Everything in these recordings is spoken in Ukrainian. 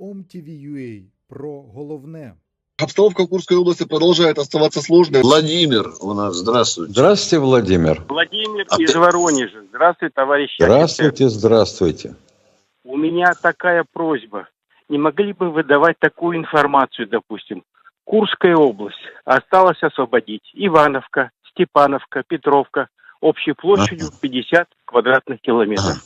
OMTV.ua про головне. Обстановка в Курской области продолжает оставаться сложной. Владимир у нас, здравствуйте. Здравствуйте, Владимир. Владимир А из ты- Воронежа. Здравствуй, товарищи. Здравствуйте, здравствуйте. У меня такая просьба. Не могли бы вы давать такую информацию, допустим? Курская область осталось освободить. Ивановка, Степановка, Петровка. Общей площадью 50 квадратных километров.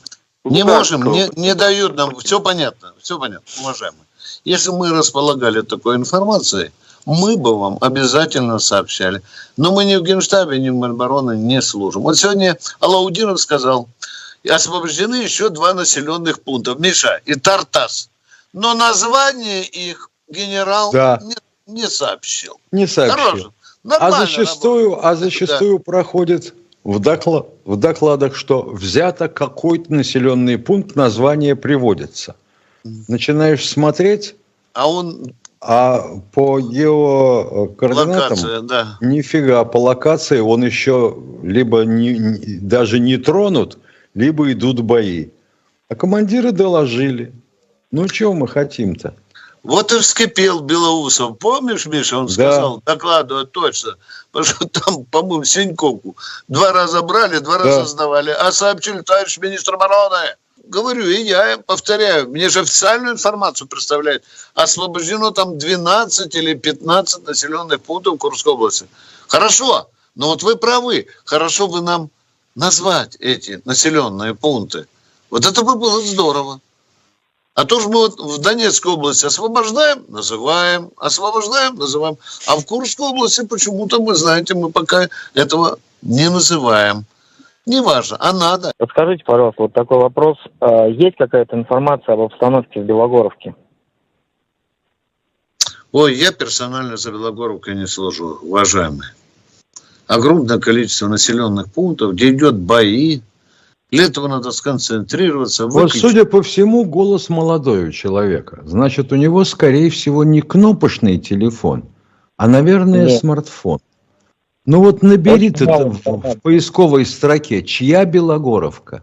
Не Луганская можем, не, не дают нам, все понятно, все понятно, уважаемые. Если мы располагали такой информацией, мы бы вам обязательно сообщали. Но мы ни в Генштабе, ни в Минобороны не служим. Вот сегодня Алаудинов сказал, освобождены еще два населенных пункта, Миша и Тартас. Но название их генерал Да. не, не сообщил. Не Хорошо. сообщил. А Нормально зачастую, а зачастую проходит в, докла- в докладах, что взято какой-то населенный пункт, название приводится. Начинаешь смотреть, А он а по геокоординатам локация, да. нифига, по локации он еще либо не- даже не тронут, либо идут бои. А командиры доложили. Ну, чего мы хотим-то? Вот и вскипел Белоусов. Помнишь, Миша, он Да. сказал, докладывает точно. Потому что там, по-моему, Синьковку два раза брали, два Да. раза сдавали. А сообщили, товарищ министр обороны. Говорю, и я повторяю, мне же официальную информацию представляют. Освобождено там 12 или 15 населенных пунктов Курской области. Хорошо, но вот вы правы. Хорошо бы нам назвать эти населенные пункты. Вот это бы было здорово. А то же мы вот в Донецкой области освобождаем, называем, освобождаем, называем. А в Курской области почему-то, вы знаете, мы пока этого не называем. Неважно, а надо. Подскажите, пожалуйста, вот такой вопрос. А, Есть какая-то информация об обстановке в Белогоровке? Ой, я персонально за Белогоровкой не служу, уважаемые. Огромное количество населенных пунктов, где идет бои. Для этого надо сконцентрироваться. Вот, выключить. судя по всему, голос молодой у человека. Значит, у него, скорее всего, не кнопочный телефон, а, наверное, Нет. смартфон. Ну вот набери ты в, в поисковой строке, чья Белогоровка?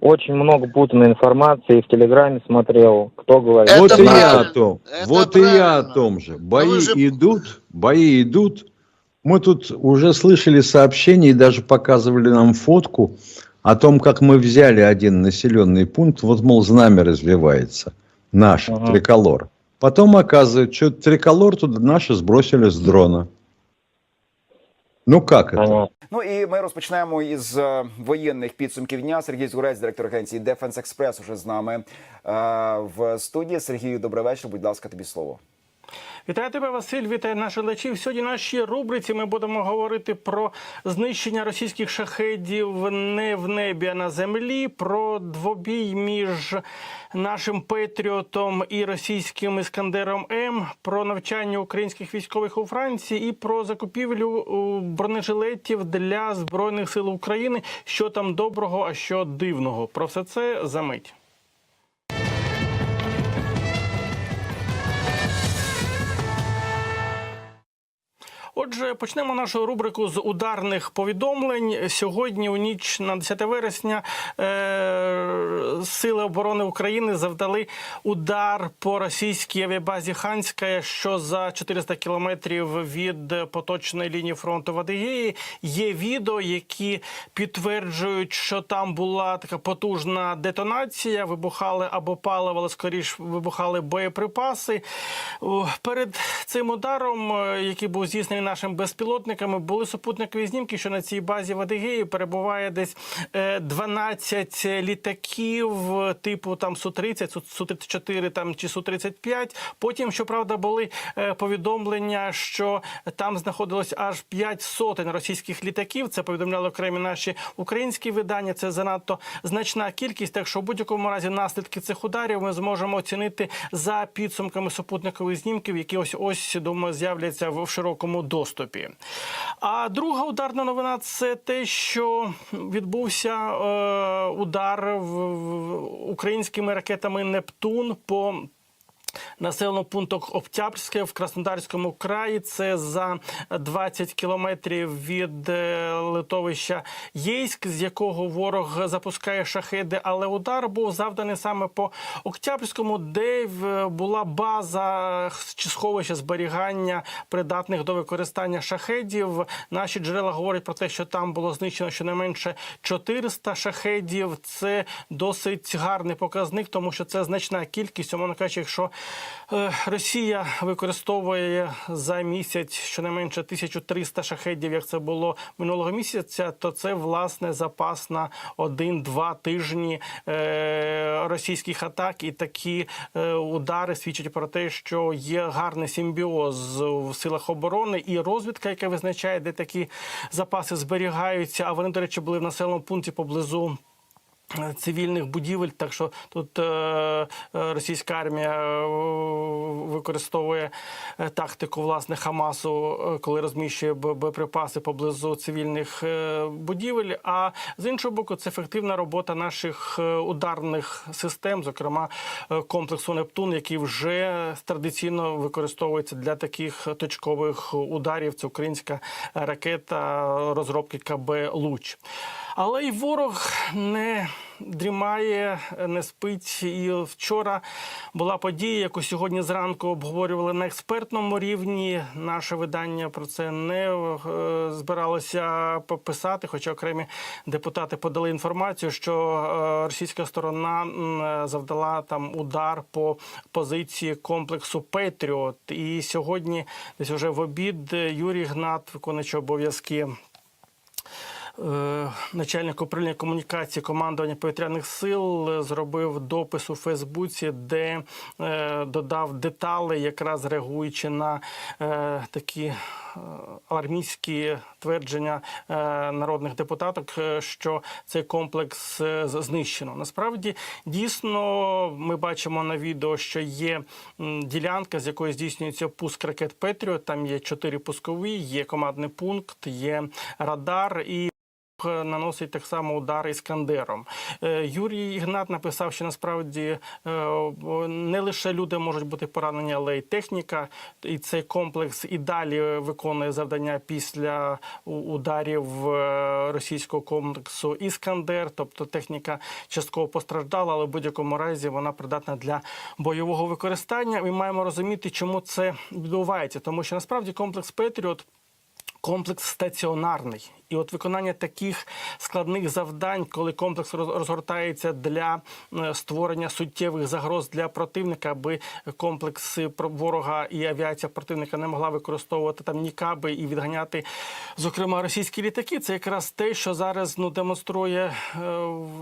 Очень много путанной информации. В Телеграме смотрел, кто говорит. Это вот и я правильно. о том. Это вот и я о правильно. том же. вы Бои же- идут, бои идут. Мы тут уже слышали сообщения и даже показывали нам фотку о том, как мы взяли один населенный пункт. Вот, мол, знамя развивается. Наш, Ага. триколор. Потом оказывается, что триколор туда наши сбросили з дрона. Ну как это? Понятно. Ну і ми розпочнемо із е, воєнних підсумків дня. Сергій Згурець, директор агенції Defense Express, уже з нами е, в студії. Сергію, добрий вечір. Будь ласка, тобі слово. Вітаю тебе, Василь. Вітаю наших глядачів. Сьогодні нашій рубриці ми будемо говорити про знищення російських шахедів не в небі, а на землі. Про двобій між нашим Петріотом і російським іскандером М, про навчання українських військових у Франції і про закупівлю бронежилетів для збройних сил України. Що там доброго, а що дивного. Про все це за мить. Отже, почнемо нашу рубрику з ударних повідомлень. Сьогодні, у ніч на 10 вересня, е- Сили оборони України завдали удар по російській авіабазі Ханська, що за 400 кілометрів від поточної лінії фронту в. Є відео, які підтверджують, що там була така потужна детонація. Вибухали або паливо, але скоріш вибухали боєприпаси. Перед цим ударом, е, який був здійснений нашими безпілотниками, були супутникові знімки, що на цій базі в перебуває десь е, 12 літаків типу там Су-30, Су- Су-34 там, чи Су-35. Потім, щоправда, були е, повідомлення, що там знаходилось аж 5 сотень російських літаків. Це повідомляли окремі наші українські видання. Це занадто значна кількість. Так що в будь-якому разі наслідки цих ударів ми зможемо оцінити за підсумками супутникових знімків, які ось ось думаю з'являться в широкому доступі. А друга ударна новина це те, що відбувся е, удар в, українськими ракетами Нептун по населеного пункту Октябрське в Краснодарському краї. Це за 20 кілометрів від е, литовища Єйськ, з якого ворог запускає шахеди. Але удар був завданий саме по Октябрському, де була база чи сховище зберігання придатних до використання шахедів. Наші джерела говорять про те, що там було знищено щонайменше 400 шахедів. Це досить гарний показник, тому що це значна кількість. Умовно кажучи, якщо е, Росія використовує за місяць щонайменше 1300 шахедів, як це було минулого місяця, то це власне запас на один-два тижні е, російських атак. І такі е, удари свідчать про те, що є гарний симбіоз в силах оборони і розвідка, яка визначає, де такі запаси зберігаються. А вони, до речі, були в населеному пункті поблизу. Е, Цивільних будівель, так що тут е, е, російська армія е, використовує тактику власне Хамасу, коли розміщує боєприпаси поблизу цивільних будівель. А з іншого боку, це ефективна робота наших ударних систем, зокрема комплексу Нептун, який вже традиційно використовується для таких точкових ударів. Це українська ракета розробки КБ Луч. Але й ворог не дрімає, не спить. І вчора була подія, яку сьогодні зранку обговорювали на експертному рівні. Наше видання про це не е, збиралося писати, хоча окремі депутати подали інформацію, що е, російська сторона завдала там удар по позиції комплексу Петріот. І сьогодні, десь вже в обід, Юрій Гнат, виконуючий обов'язки начальник управління комунікації командування повітряних сил е, зробив допис у Фейсбуці, де е, додав деталі, якраз реагуючи на е, такі е, алармійські твердження е, народних депутаток, е, що цей комплекс е, знищено. Насправді дійсно ми бачимо на відео, що є ділянка, з якої здійснюється пуск ракет Петріот. Там є чотири пускові, є командний пункт, є радар і. Наносить так само удари іскандером. Е, Юрій Ігнат написав, що насправді е, не лише люди можуть бути поранені, але й техніка. І цей комплекс і далі виконує завдання після ударів е, російського комплексу Іскандер. Тобто техніка частково постраждала, але в будь-якому разі вона придатна для бойового використання. Ми маємо розуміти, чому це відбувається, тому що насправді комплекс Петріот. Комплекс стаціонарний, і от виконання таких складних завдань, коли комплекс роз- розгортається для е, створення суттєвих загроз для противника, аби комплекси про- ворога і авіація противника не могла використовувати там ні каби і відганяти, зокрема, російські літаки. Це якраз те, що зараз ну демонструє е,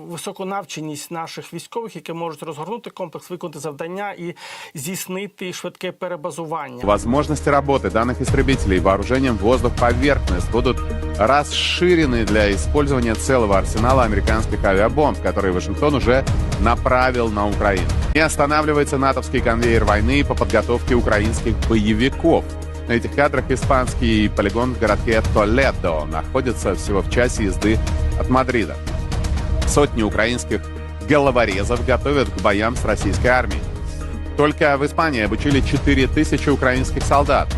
високу навченість наших військових, які можуть розгорнути комплекс, виконати завдання і здійснити швидке перебазування. Возможности работы данных истребителей вооружением воздух-поверхность будут расширены для использования целого арсенала американских авиабомб, которые Вашингтон уже направил на Украину. Не останавливается натовский конвейер войны по подготовке украинских боевиков. На этих кадрах испанский полигон в городке Толедо находится всего в часе езды от Мадрида. Сотни украинских головорезов готовят к боям с российской армией. Только в Испании обучили 4000 украинских солдат.